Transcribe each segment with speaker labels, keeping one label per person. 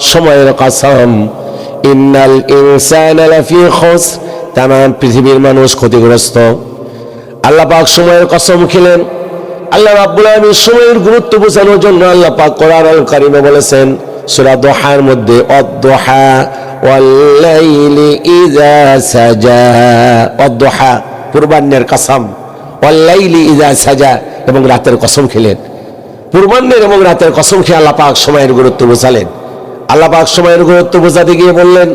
Speaker 1: সময়ের ইন্নাল পৃথিবীর মানুষ ক্ষতিগ্রস্ত। আল্লাহ পাক সময়ের কসম খেলেন। আল্লাহ রাব্বুল সময়ের গুরুত্ব বোঝানোর জন্য আল্লাহ পাক কোরআন কারিমে বলেছেন, সুরা দোহার মধ্যে অদোহা ইজা সাজা। পূর্বাহ্নের কসম। অল্লাইলি ইজা সাজা। এবং রাতের কসম খেলেন। পূর্বাহ্নের এবং রাতের কসম খেয়ে আল্লাহ পাক সময়ের গুরুত্ব বোঝালেন। আল্লাহ পাক সময়ের গুরুত্ব বোঝাতে গিয়ে বললেন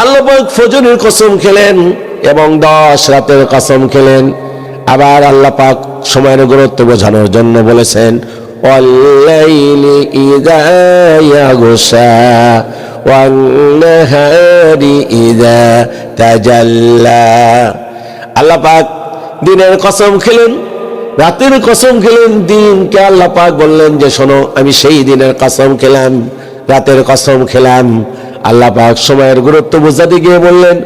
Speaker 1: আল্লাহ পাক ফজরের কসম খেলেন এবং দশ রাতের কসম খেলেন। আবার আল্লাহ পাক সময়ের গুরুত্ব বোঝানোর জন্য বলেছেন আল্লাহ পাক দিনের কসম খেলেন রাতের কসম খেলেন দিনকে আল্লাহ পাক বললেন যে শোনো আমি সেই দিনের কসম খেলাম রাতের কসম খেলাম আল্লাহ পাক সময়ের গুরুত্ব বোঝাতে গিয়ে বললেন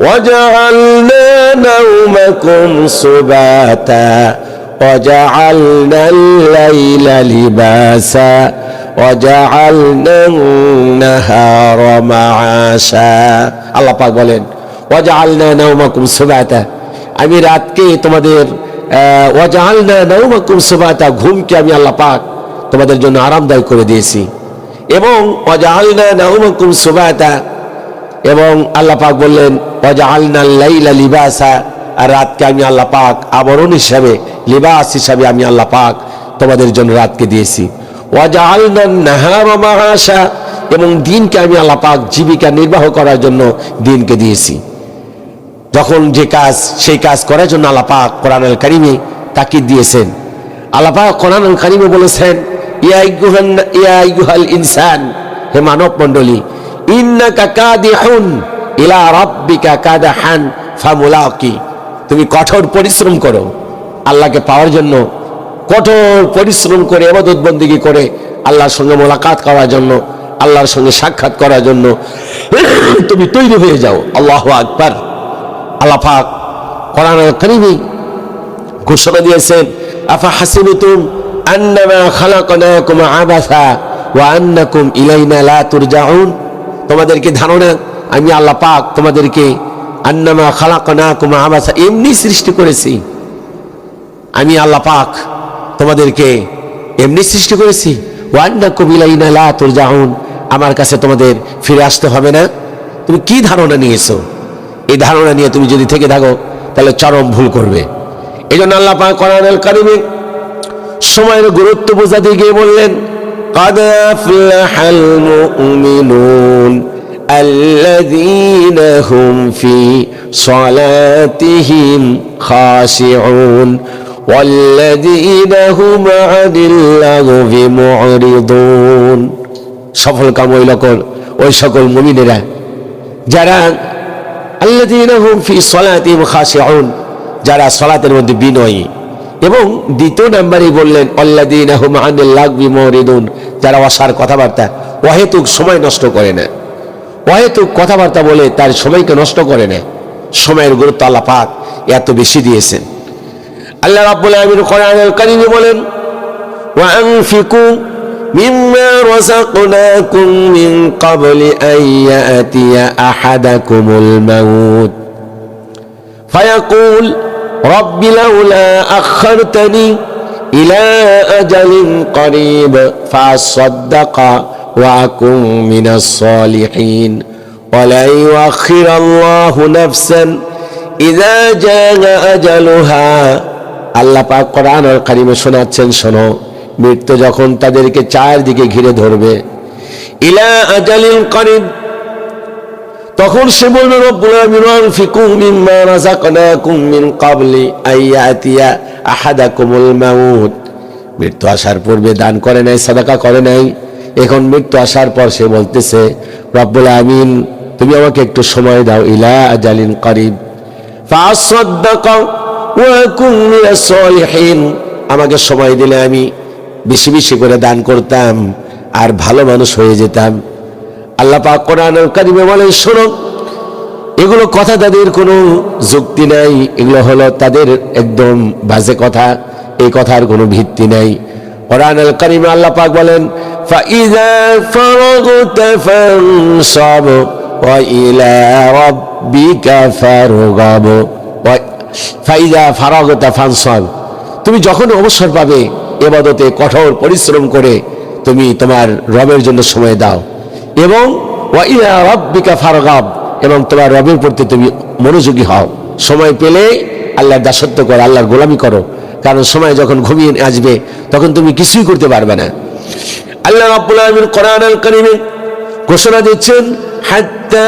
Speaker 1: وجعلنا نومكم سباتا وجعلنا الليل لباسا وجعلنا النهار معاشا আল্লাহ পাক বলেন ওয়াজআলনা নাওমাকুম সুবাতা আমি রাতকে তোমাদের ওয়াজআলনা নাওমাকুম সুবাতা, ঘুমকে আমি আল্লাহ পাক তোমাদের জন্য আরামদায়ক করে দিয়েছি। এবং ওয়াজআলনা নাওমাকুম সুবাতা, এবং আল্লাহ পাক বললেন, ওয়াজআলনা লাইলা লিবাসা, আর রাতকে আমি আল্লাহ পাক আবরণ হিসাবে, লিবাস হিসাবে আমি আল্লাহ পাক তোমাদের জন্য রাতকে দিয়েছি। ওয়াজআলনা নাহার মাআশা, এবং দিনকে আমি আল্লাহ পাক জীবিকা নির্বাহ করার জন্য দিনকে দিয়েছি। যখন যে কাজ, সেই কাজ করার জন্য আল্লাহ পাক কোরআন কারিমে তাকিদ দিয়েছেন। আল্লাহ পাক কোরআন কারিমে বলেছেন, ইয়া ইয়া আইয়ুহাল ইনসান, হে মানব মণ্ডলী ইন্নাকা কাদিহুন ইলা রাব্বিকা কাদাহান ফামুলাকি। তুমি কঠোর পরিশ্রম করো, আল্লাহকে পাওয়ার জন্য কঠোর পরিশ্রম করে এবাদত বন্দিগি করে আল্লাহর সঙ্গে মোলাকাত করার জন্য, আল্লাহর সঙ্গে সাক্ষাৎ করার জন্য তুমি তৈরি হয়ে যাও। আল্লাহ আকবার। আল্লাহ পাক কোরআন কারিমে ঘোষণা দিয়েছেন, আফা হাসিবতুম আন্নামা তোমাদেরকে ধারণা, আমি আল্লাহ পাক তোমাদেরকে আন্নামা খালাকনাকুম আবাসা এমনি সৃষ্টি করেছি। আমি আল্লাহ পাক তোমাদেরকে এমনি সৃষ্টি করেছি। ও ওয়ান্না কবিলাইনা লা তুরজাউন। আমার কাছে তোমাদের ফিরে আসতে হবে না। তুমি কি ধারণা নিয়েছো? এই ধারণা নিয়ে তুমি যদি থেকে থাকো তাহলে চরম ভুল করবে এই জন্য আল্লাহ পাক কোরআনুল কারিমে সময়ের গুরুত্ব বোঝাতে গিয়ে বললেন قد أفلح المؤمنون الذين هم في صلاتهم خاشعون والذين هم عن اللغو معرضون সফল কাম ওই লোকর ওই সকল মুমিনেরা যারা আল্লাদিনহুম ফি যারা সলাতের মধ্যে বিনয়ী। এবং দ্বিতীয় নাম্বারই বললেন আল্লাদিনহুম আনিল লাগবি যারা অসার কথাবার্তা, অহেতুক সময় নষ্ট করে না। অহেতুক কথাবার্তা বলে তার সময়কে নষ্ট করে না। সময়ের গুরুত্ব আল্লাহ পাক এত বেশি দিয়েছেন। আল্লাহ রাব্বুল আলামিন কোরআনুল কারীমে বলেন, ওয়া আনফিকু مما رزقناكم من قبل أن يأتي أحدكم الموت فيقول رب لولا أخرتني إلى أجل قريب فأصدق وأكن من الصالحين ولن يؤخر الله نفسا إذا جاء أجلها আল্লাহ পাক কোরআন আর কারিমে শোনাচ্ছেন শোনো মৃত্যু যখন তাদেরকে চারদিকে ঘিরে ধরবে। ইলা আজালিন করিব। তখন সে বলবে মৃত্যু আসার পূর্বে দান করে নাই, সাদাকা করে নাই। এখন মৃত্যু আসার পর সে বলতেছে, রব্বুল আমিন, তুমি আমাকে একটু সময় দাও, ইলা আজালিন সলিহিন আমাকে সময় দিলে আমি বেশি বেশি করে দান করতাম আর ভালো মানুষ হয়ে যেতাম আল্লাহ পাক কোরআনুল কারিমে বলেন শোনো এগুলো কথা তাদের কোনো যুক্তি নাই এগুলো হলো তাদের একদম বাজে কথা এই কথার কোনো ভিত্তি নেই কোরআন আল কারিমে আল্লাহ পাক বলেন فإذا فرغت فانصب وإلى ربك فارغب ফাইজা ফারাগতা ফানসব তুমি যখন অবসর পাবে এবাদতে কঠোর পরিশ্রম করে তুমি তোমার রবের জন্য সময় দাও। এবং রব্বিকা ফারগাব, এবং তোমার রবের প্রতি তুমি মনোযোগী হও। সময় পেলে আল্লাহর দাসত্ব করো, আল্লাহর গোলামি করো। কারণ সময় যখন ঘুমিয়ে আসবে, তখন তুমি কিছুই করতে পারবে না। আল্লাহ রাব্বুল আলামিন কোরআন আল কারীমে ঘোষণা দিচ্ছেন, হাত্তা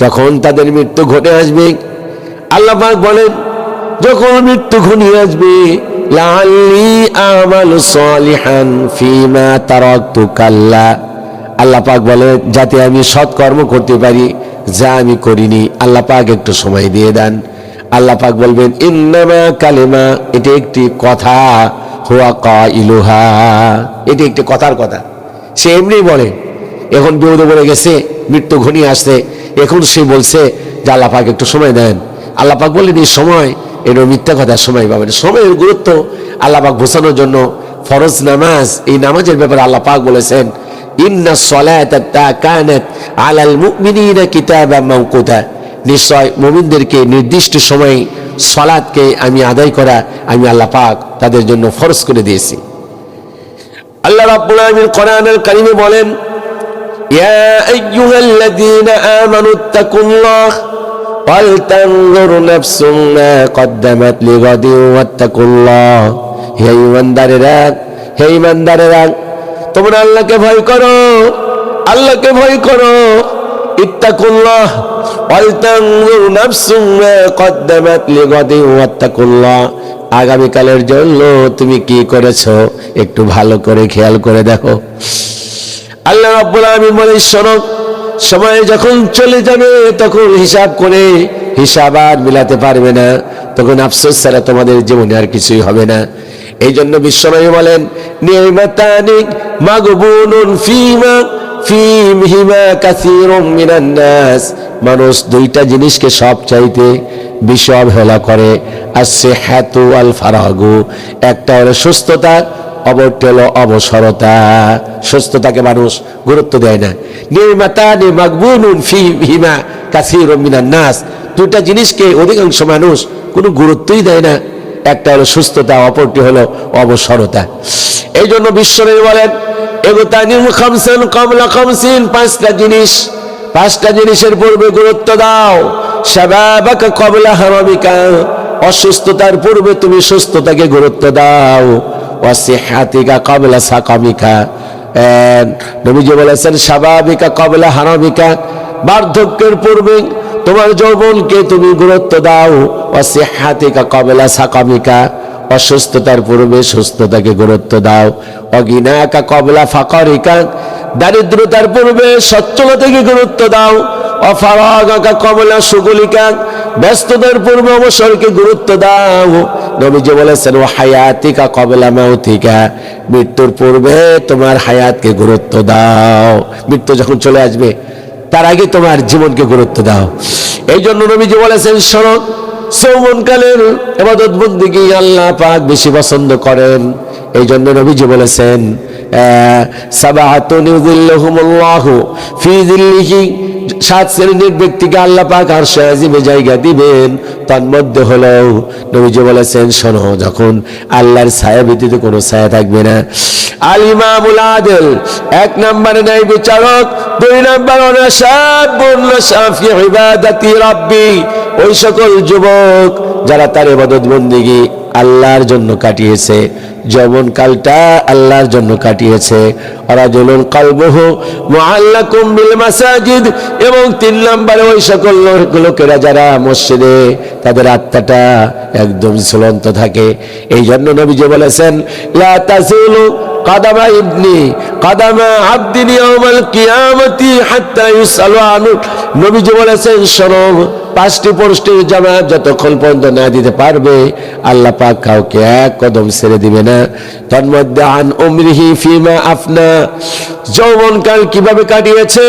Speaker 1: যখন তাদের মৃত্যু ঘটে আসবে, আল্লাহ পাক বলেন, যখন মৃত্যু ঘনিয়ে আসবে, লাআল্লি আমালু সলিহান ফিমা তারাকতু কাল্লা। আল্লাহ পাক বলে যাতে আমি সৎকর্ম করতে পারি, যা আমি করিনি, আল্লাহ পাক একটু সময় দিয়ে দেন। আল্লাহ পাক বলবেন, ইন্নামা কালেমা, এটা একটি কথা, হুয়া কা ইলুহা এটি একটি কথার কথা। সে এমনি বলে এখন বিপদে পড়ে গেছে, মৃত্যু ঘনিয়ে আসছে। এখন সে বলছে যে আল্লাহ পাক একটু সময় দেন। আল্লাহ পাক বললেন, এই সময় এটা মিথ্যা কথা সময় পাবেন। সময়ের গুরুত্ব আল্লাহ পাক বোঝানোর জন্য ফরজ নামাজ, এই নামাজের ব্যাপারে আল্লাহ পাক বলেছেন, ইন্না সলাতা কানাত আলাল মুমিনিনা নিশ্চয় মুমিনদেরকে নির্দিষ্ট সময়ে সলাদকে আমি আদায় করা আমি আল্লাহ পাক তাদের জন্য ফরজ করে দিয়েছি। আল্লাহ রাব্বুল আলামিন কোরআনুল কারীমে বলেন ইয়া আইয়ুহাল্লাযীনা আমানু তাকুল্লাহ ولتنظر نفس ما قدمت لغد واتقوا الله হে ইমানদারেরা হে ইমানদারেরা তোমরা আল্লাহকে ভয় করো আল্লাহকে ভয় করো ইত্তাকুল্লাহ ওয়ালতানজুর নাফসুম মা কদ্দামাত লিগাদিন ওয়াত্তাকুল্লাহ আগামীকালের জন্য তুমি কি করেছো একটু ভালো করে খেয়াল করে দেখো আল্লাহ রাব্বুল আলামিন বলে শোনো, সময় যখন চলে যাবে, তখন হিসাব করে হিসাব আর মিলাতে পারবে না। তখন আফসোস ছাড়া তোমাদের জীবনে আর কিছুই হবে না। এই জন্য বিশ্বনবী বলেন নিয়মাতানিক মাগবুনুন ফিমা, ফিমহিমা কাসীরুম মিনান নাস। মানুষ দুইটা জিনিসকে সব চাইতে বেশি অবহেলা করে আর সেহাতু আল ফারাগু। একটা হলো সুস্থতা অপরটি হলো অবসরতা। সুস্থতাকে মানুষ গুরুত্ব দেয় না। নির্মাতা নিমাকবুনুন ফি কাসির নাস। দুটা জিনিসকে অধিকাংশ মানুষ কোনো গুরুত্বই দেয় না। একটা হলো সুস্থতা, অপরটি হলো অবসরতা। এই জন্য বিশ্বনবী বলেন এগুতানিম কমলা খামসিন পাঁচটা জিনিস। পাঁচটা জিনিসের পূর্বে গুরুত্ব দাও। শাবাবাকা কবলা হারামিকা। অসুস্থতার পূর্বে তুমি সুস্থতাকে গুরুত্ব দাও। ওয়াসিহাতিকা কবলা সাকামিকা নবীজি বলেছেন, স্বাভাবিকা কবলা হারামিকা। বার্ধক্যের পূর্বে তোমার যৌবনকে তুমি গুরুত্ব দাও। অসিহাতিকা কবলা সাকামিকা অসুস্থতার পূর্বে সুস্থতাকে গুরুত্ব দাও। অগিনাকা কবলা ফাকরিকা। দারিদ্রতার পূর্বে সচ্ছলতাকে গুরুত্ব দাও। অফারাগাকা কমলা সুগুলিকা। ব্যস্ততার পূর্বে অবসরকে গুরুত্ব দাও। নবীজি বলেছেন ও হায়াতিকা কবলা মাউতিকা। মৃত্যুর পূর্বে তোমার হায়াতকে গুরুত্ব দাও। মৃত্যু যখন চলে আসবে, তার আগে তোমার জীবনকে গুরুত্ব দাও। এই জন্য নবীজি বলেছেন শরৎ সৌমনকালের এবাদত বন্দিকে আল্লাহ পাক বেশি পছন্দ করেন। এই জন্য নবীজি বলেছেন সাবাহাতুন ইউযিল্লুহুমুল্লাহু ফি যিল্লিহি সাত শ্রেণির ব্যক্তিকে আল্লাহ পাক আর সাজিবে জায়গা দিবেন। তার মধ্যে হলো নবীজি বলেছেন, শোনো, যখন আল্লাহর ছায়া ব্যতীত কোনো ছায়া থাকবে না। আলিমামুল আদেল, এক নম্বরে নাই বিচারক, দুই নম্বর রাব্বি। ওই সকল যুবক যারা তার ইবাদত বন্দিগি আল্লাহর জন্য কাটিয়েছে যৌবন কালটা আল্লাহর জন্য কাটিয়েছে। ওরা রাজুলুন কালবহু মুআল্লাকুম বিল মাসাজিদ এবং তিন নম্বরে ওই সকল লোকেরা যারা মসজিদে, তাদের আত্মাটা একদম ঝুলন্ত থাকে। এই জন্য নবীজি বলেছেন কাদামা ইবনি, কাদামা বলেছেন পাঁচটি পোস্টের জামাত যতক্ষণ পর্যন্ত না দিতে পারবে, আল্লাহ পাক কাউকে এক কদম ছেড়ে দিবে না। তন্মধ্যে, আন উমরিহি ফিমা আফনা, যৌবনকাল কীভাবে কাটিয়েছে?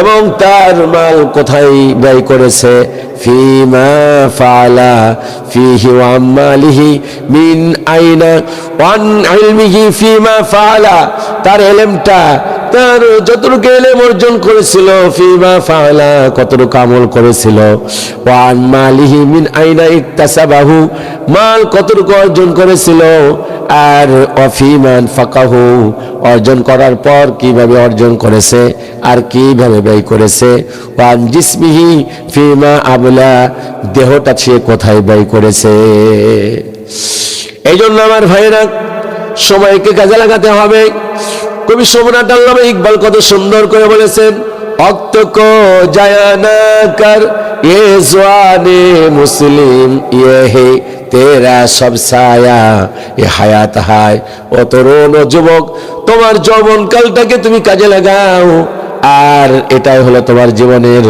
Speaker 1: এবং তার মাল কোথায় ব্যয় করেছে? ফিমা ফালা, ফিহি ওয়াম্মালিহি মিন আইনা, ওয়ান ইলমিহি ফিমা ফালা। তার এলেমটা তার যতটুকু এলেম অর্জন করেছিল, ফিমা ফালা কতটুকু আমল করেছিল। ওয়ান মালিহি মিন আইনা ইকতাসাবাহু, মাল কতটুকু অর্জন করেছিল। আর অফিমান ফাকাহু, অর্জন করার পর কীভাবে অর্জন করেছে, আর কীভাবে ব্যয় করেছে। ওয়ান জিসমিহি, ফিমা আবলা, দেহটা সে কোথায় ব্যয় করেছে। এই জন্য আমার ভাইয়েরা সময়কে কাজে লাগাতে হবে। কবি সোমনাথ আল্লামা ইকবাল কত সুন্দর করে বলেছেন অক্ত জায়ানাকার, এ জোয়ানে মুসলিম ইয়ে হে তেরা সব সায়া এ হায়াত হায়, ও তরুণ ও যুবক, তোমার যৌবন কালটাকে তুমি কাজে লাগাও, আর এটাই হলো তোমার জীবনের